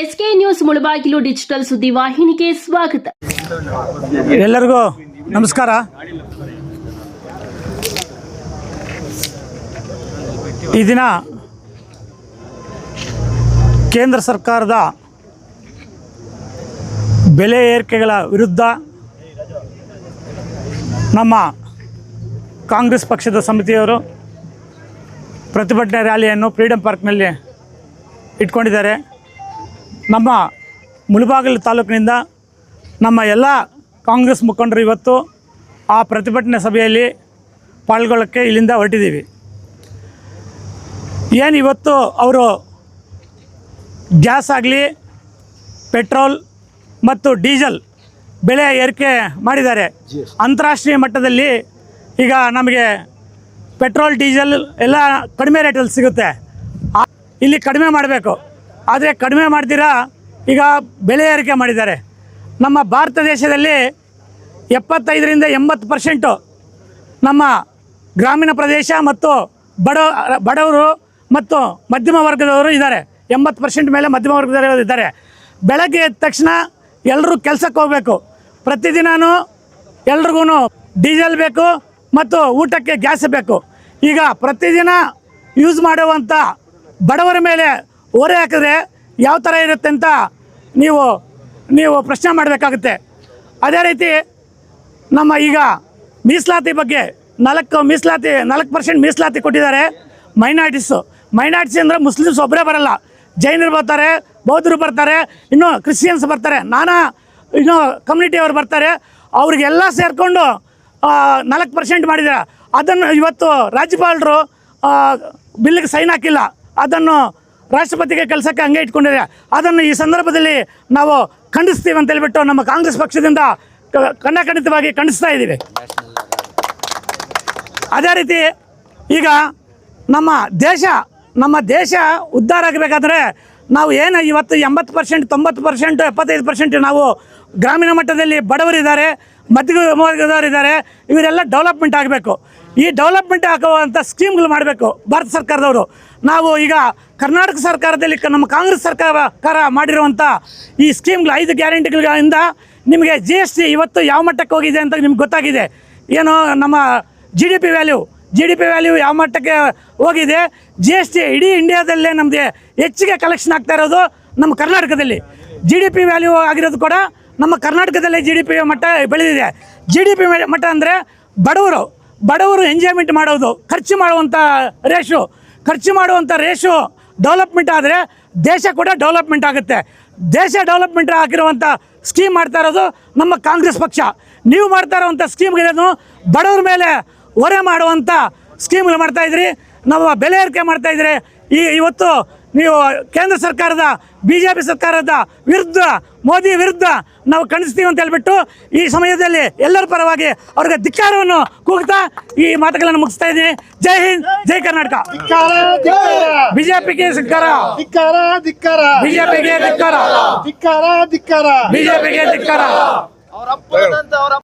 SK news Mulbagal digital ಸುದ್ದಿ ವಾಹಿನಿಗೆ ಸ್ವಾಗತ. ಎಲ್ಲರಿಗೂ ನಮಸ್ಕಾರ. ಈ ದಿನ ಕೇಂದ್ರ ಸರ್ಕಾರದ ಬೆಲೆ ಏರಿಕೆಗಳ ವಿರುದ್ಧ ನಮ್ಮ ಕಾಂಗ್ರೆಸ್ ಪಕ್ಷದ ಸಮಿತಿಯವರು ಪ್ರತಿಭಟನೆ ರ್ಯಾಲಿಯನ್ನು ಫ್ರೀಡಂ ಪಾರ್ಕ್ನಲ್ಲಿ ಇಟ್ಕೊಂಡಿದ್ದಾರೆ. ನಮ್ಮ ಮುಳಬಾಗಿಲು ತಾಲೂಕಿನಿಂದ ನಮ್ಮ ಎಲ್ಲ ಕಾಂಗ್ರೆಸ್ ಮುಖಂಡರು ಇವತ್ತು ಆ ಪ್ರತಿಭಟನೆ ಸಭೆಯಲ್ಲಿ ಪಾಲ್ಗೊಳ್ಳೋಕ್ಕೆ ಇಲ್ಲಿಂದ ಹೊರಟಿದ್ದೀವಿ. ಏನು ಇವತ್ತು ಅವರು ಗ್ಯಾಸ್ ಆಗಲಿ, ಪೆಟ್ರೋಲ್ ಮತ್ತು ಡೀಸೆಲ್ ಬೆಲೆ ಏರಿಕೆ ಮಾಡಿದ್ದಾರೆ. ಅಂತಾರಾಷ್ಟ್ರೀಯ ಮಟ್ಟದಲ್ಲಿ ಈಗ ನಮಗೆ ಪೆಟ್ರೋಲ್, ಡೀಸೆಲ್ ಎಲ್ಲ ಕಡಿಮೆ ರೇಟಲ್ಲಿ ಸಿಗುತ್ತೆ. ಇಲ್ಲಿ ಕಡಿಮೆ ಮಾಡಬೇಕು. ಆದರೆ ಕಡಿಮೆ ಮಾಡ್ತೀರಾ? ಈಗ ಬೆಲೆ ಏರಿಕೆ ಮಾಡಿದ್ದಾರೆ. ನಮ್ಮ ಭಾರತ ದೇಶದಲ್ಲಿ ಎಪ್ಪತ್ತೈದರಿಂದ ಎಂಬತ್ತು ಪರ್ಸೆಂಟು ನಮ್ಮ ಗ್ರಾಮೀಣ ಪ್ರದೇಶ ಮತ್ತು ಬಡ, ಬಡವರು ಮತ್ತು ಮಧ್ಯಮ ವರ್ಗದವರು ಇದ್ದಾರೆ. ಎಂಬತ್ತು ಪರ್ಸೆಂಟ್ ಮೇಲೆ ಮಧ್ಯಮ ವರ್ಗದವರು ಇದ್ದಾರೆ. ಬೆಳಗ್ಗೆ ಎದ್ದ ತಕ್ಷಣ ಎಲ್ಲರೂ ಕೆಲಸಕ್ಕೆ ಹೋಗಬೇಕು. ಪ್ರತಿದಿನವೂ ಎಲ್ರಿಗೂ ಡೀಸೆಲ್ ಬೇಕು ಮತ್ತು ಊಟಕ್ಕೆ ಗ್ಯಾಸ್ ಬೇಕು. ಈಗ ಪ್ರತಿದಿನ ಯೂಸ್ ಮಾಡುವಂಥ ಬಡವರ ಮೇಲೆ ಹೊರೆ ಹಾಕಿದ್ರೆ ಯಾವ ಥರ ಇರುತ್ತೆ ಅಂತ ನೀವು ನೀವು ಪ್ರಶ್ನೆ ಮಾಡಬೇಕಾಗುತ್ತೆ. ಅದೇ ರೀತಿ ನಮ್ಮ ಈಗ ಮೀಸಲಾತಿ ಬಗ್ಗೆ ನಾಲ್ಕು ಮೀಸಲಾತಿ, ನಾಲ್ಕು ಪರ್ಸೆಂಟ್ ಮೀಸಲಾತಿ ಕೊಟ್ಟಿದ್ದಾರೆ ಮೈನಾರಿಟೀಸು ಮೈನಾರಿಟೀಸ್ ಅಂದರೆ ಮುಸ್ಲಿಮ್ಸ್ ಒಬ್ಬರೇ ಬರಲ್ಲ. ಜೈನರು ಬರ್ತಾರೆ, ಬೌದ್ಧರು ಬರ್ತಾರೆ, ಇನ್ನು ಕ್ರಿಶ್ಚಿಯನ್ಸ್ ಬರ್ತಾರೆ. ನಾನಾ ಇನ್ನು ಕಮ್ಯುನಿಟಿಯವರು ಬರ್ತಾರೆ. ಅವ್ರಿಗೆಲ್ಲ ಸೇರಿಕೊಂಡು ನಾಲ್ಕು ಪರ್ಸೆಂಟ್ ಮಾಡಿದ್ದಾರೆ. ಅದನ್ನು ಇವತ್ತು ರಾಜ್ಯಪಾಲರು ಬಿಲ್ಗೆ ಸೈನ್ ಹಾಕಿಲ್ಲ. ಅದನ್ನು ರಾಷ್ಟ್ರಪತಿಗೆ ಕೆಲಸಕ್ಕೆ ಹಂಗೆ ಇಟ್ಕೊಂಡಿದ್ದಾರೆ ಅದನ್ನು ಈ ಸಂದರ್ಭದಲ್ಲಿ ನಾವು ಖಂಡಿಸ್ತೀವಿ ಅಂತ ಹೇಳ್ಬಿಟ್ಟು ನಮ್ಮ ಕಾಂಗ್ರೆಸ್ ಪಕ್ಷದಿಂದ ಕ- ಖಂಡಖಂಡಿತವಾಗಿ ಖಂಡಿಸ್ತಾ ಇದ್ದೀವಿ. ಅದೇ ರೀತಿ ಈಗ ನಮ್ಮ ದೇಶ ನಮ್ಮ ದೇಶ ಉದ್ಧಾರ ಆಗಬೇಕಾದ್ರೆ ನಾವು ಏನು ಇವತ್ತು ಎಂಬತ್ತು ಪರ್ಸೆಂಟ್, ತೊಂಬತ್ತು ಪರ್ಸೆಂಟ್, ಎಪ್ಪತ್ತೈದು ಪರ್ಸೆಂಟ್ ನಾವು ಗ್ರಾಮೀಣ ಮಟ್ಟದಲ್ಲಿ ಬಡವರಿದ್ದಾರೆ ಮಧ್ಯ ವರ್ಗದವರಿದ್ದಾರೆ, ಇವರೆಲ್ಲ ಡೆವಲಪ್ಮೆಂಟ್ ಆಗಬೇಕು. ಈ ಡೆವಲಪ್ಮೆಂಟ್ ಆಗುವಂಥ ಸ್ಕೀಮ್ಗಳು ಮಾಡಬೇಕು ಭಾರತ ಸರ್ಕಾರದವರು. ನಾವು ಈಗ ಕರ್ನಾಟಕ ಸರ್ಕಾರದಲ್ಲಿ ನಮ್ಮ ಕಾಂಗ್ರೆಸ್ ಸರ್ಕಾರ ಮಾಡಿರುವಂಥ ಈ ಸ್ಕೀಮ್ಗಳು ಐದು ಗ್ಯಾರಂಟಿಗಳಿಂದ ನಿಮಗೆ ಜಿ ಎಸ್ ಟಿ ಇವತ್ತು ಯಾವ ಮಟ್ಟಕ್ಕೆ ಹೋಗಿದೆ ಅಂತ ನಿಮ್ಗೆ ಗೊತ್ತಾಗಿದೆ. ಏನು ನಮ್ಮ G D P value G D P value ಯಾವ ಮಟ್ಟಕ್ಕೆ ಹೋಗಿದೆ. ಜಿ ಎಸ್ ಟಿ ಇಡೀ ಇಂಡಿಯಾದಲ್ಲೇ ನಮಗೆ ಹೆಚ್ಚಿಗೆ ಕಲೆಕ್ಷನ್ ಆಗ್ತಾ ಇರೋದು ನಮ್ಮ ಕರ್ನಾಟಕದಲ್ಲಿ. ಜಿ ಡಿ ಪಿ ವ್ಯಾಲ್ಯೂ ಆಗಿರೋದು ಕೂಡ ನಮ್ಮ ಕರ್ನಾಟಕದಲ್ಲೇ ಜಿ ಡಿ ಪಿ ಮಟ್ಟ ಬೆಳೆದಿದೆ. ಜಿ ಡಿ ಪಿ ಮಟ್ಟ ಅಂದರೆ ಬಡವರು. ಬಡವರು ಎಂಜಾಯ್ಮೆಂಟ್ ಮಾಡೋದು, ಖರ್ಚು ಮಾಡುವಂಥ ರೇಷು ಖರ್ಚು ಮಾಡುವಂಥ ರೇಷು ಡೆವಲಪ್ಮೆಂಟ್ ಆದರೆ ದೇಶ ಕೂಡ ಡೆವಲಪ್ಮೆಂಟ್ ಆಗುತ್ತೆ. ದೇಶ ಡೆವಲಪ್ಮೆಂಟ್ ಆಗಿರುವಂಥ ಸ್ಕೀಮ್ ಮಾಡ್ತಾ ಇರೋದು ನಮ್ಮ ಕಾಂಗ್ರೆಸ್ ಪಕ್ಷ. ನೀವು ಮಾಡ್ತಾ ಇರೋವಂಥ ಸ್ಕೀಮ್ಗಳೇನು ಬಡವ್ರ ಮೇಲೆ ಹೊರೆ ಮಾಡುವಂಥ ಸ್ಕೀಮ್ಗಳು ಮಾಡ್ತಾಯಿದ್ರಿ ನಾವು ಬೆಲೆ ಏರಿಕೆ ಮಾಡ್ತಾ ಇದ್ರಿ ಈ ಇವತ್ತು ನೀವು ಕೇಂದ್ರ ಸರ್ಕಾರದ ಬಿ ಜೆ ಪಿ ಸರ್ಕಾರದ ವಿರುದ್ಧ ಮೋದಿ ವಿರುದ್ಧ ನಾವು ಖಂಡಿಸ್ತೀವಿ ಅಂತ ಹೇಳ್ಬಿಟ್ಟು ಈ ಸಮಯದಲ್ಲಿ ಎಲ್ಲರ ಪರವಾಗಿ ಅವ್ರಿಗೆ ಧಿಕ್ಕಾರವನ್ನು ಕೂಗ್ತಾ ಈ ಮಾತುಗಳನ್ನು ಮುಗಿಸ್ತಾ ಇದ್ದೀನಿ. ಜೈ ಹಿಂದ್ ಜೈ ಕರ್ನಾಟಕ. ಬಿಜೆಪಿಗೆ ಸಿಕ್ಕಾರ ಧಿಕ್ಕಾರ ಧಿಕ್ಕಾರ. ಬಿಜೆಪಿಗೆ ಧಿಕ್ಕಾರ. ಧಿಕ್ಕಾರ ಧಿಕ್ಕಾರ. ಬಿಜೆಪಿಗೆ ಧಿಕ್ಕಾರ.